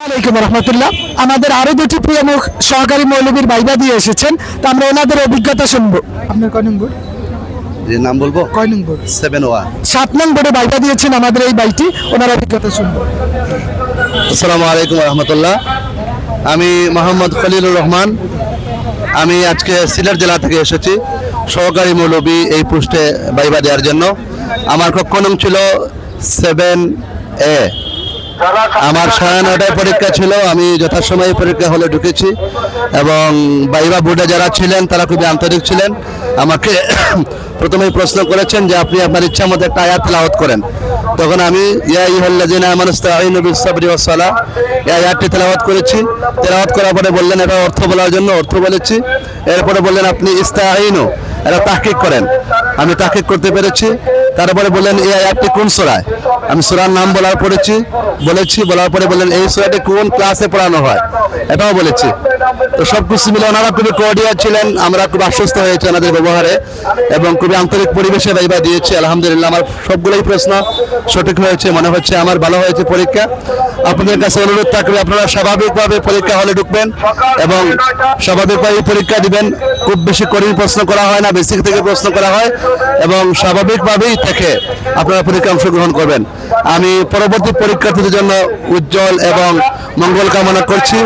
আলাইকুম রহমতুল্লাহ। আমাদের আরও দুটি প্রিয় মুখ সহকারী মৌলবীর বাইবা দিয়ে এসেছেন তো আমরা ওনাদের অভিজ্ঞতা শুনব। আপনার কয় নম্বর? যে নাম বলব? কয় নম্বর? সেভেন ওয়ান সাত নম্বরে বাইবা দিয়েছেন আমাদের এই বাইটি ওনার অভিজ্ঞতা শুনব। আসসালামু আলাইকুম রহমতুল্লাহ। আমি মোহাম্মদ খলিলুর রহমান। আমি আজকে সিলেট জেলা থেকে এসেছি সহকারী মৌলবী এই পোস্টে বাইবা দেওয়ার জন্য। আমার কক্ষ নং ছিল সেভেন এ আমার সাড়ে নটায় পরীক্ষা ছিল, আমি যথাসময়ে পরীক্ষা হলে ঢুকেছি এবং বাইবা বোর্ডে যারা ছিলেন, তারা খুবই আন্তরিক ছিলেন। আমাকে প্রথমেই প্রশ্ন করেছেন যে আপনি আপনার ইচ্ছা মতো একটা আয়াত তেলাওয়াত করেন। তখন আমি, ইয়া ইহাল্লাযিনা আমানু ইসতাঈনু বিস-সাবরি ওয়াস-সালাহ, এই আয়াতটি তেলাওয়াত করেছি। তেলাওয়াত করার পরে বললেন এটা অর্থ বলার জন্য অর্থ বলেছি। এরপরে বললেন, আপনি ইস্তাঈনু, এটা তাহকিক করেন। আমি তাহকিক করতে পেরেছি। তারপরে বললেন, এই আয়াতটি কোন সুরায়? আমি সুরার নাম বলার পড়েছি, বলেছি, বলার পরে বললেন, এই সোরাটি কোন ক্লাসে পড়ানো হয়? এটাও বলেছি। তো সব কিছু মিলে ওনারা খুবই কোয়ার্ডিয়ার ছিলেন, আমরা খুব আশ্বস্ত হয়েছি ওনাদের ব্যবহারে এবং খুবই আন্তরিক পরিবেশে ভাইবা দিয়েছি। আলহামদুলিল্লাহ, আমার সবগুলোই প্রশ্ন সঠিক হয়েছে, মনে হচ্ছে আমার ভালো হয়েছে পরীক্ষা। আপনাদের কাছে অনুরোধ থাকবে, আপনারা স্বাভাবিকভাবে পরীক্ষা হলে ঢুকবেন এবং স্বাভাবিকভাবে পরীক্ষা দিবেন। খুব বেশি কঠিন প্রশ্ন করা হয় না বেসিক থেকে প্রশ্ন করা হয় এবং স্বাভাবিকভাবেই থেকে আপনারা পরীক্ষা অংশগ্রহণ করবেন। আমি পরবর্তী পরীক্ষার্থীদের জন্য উজ্জ্বল এবং মঙ্গল কামনা করছি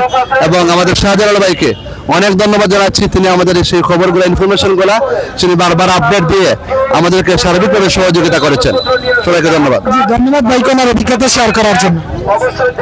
এবং আমাদের শাহজালাল ভাইকে অনেক ধন্যবাদ জানাচ্ছি। তিনি আমাদের সেই খবরগুলো ইনফরমেশনগুলো তিনি বারবার আপডেট দিয়ে আমাদেরকে সার্বিকভাবে সহযোগিতা করেছেন। সবাইকে ধন্যবাদ। ধন্যবাদ ভাইকে আমার অভিজ্ঞতা শেয়ার করার জন্য। অবশ্যই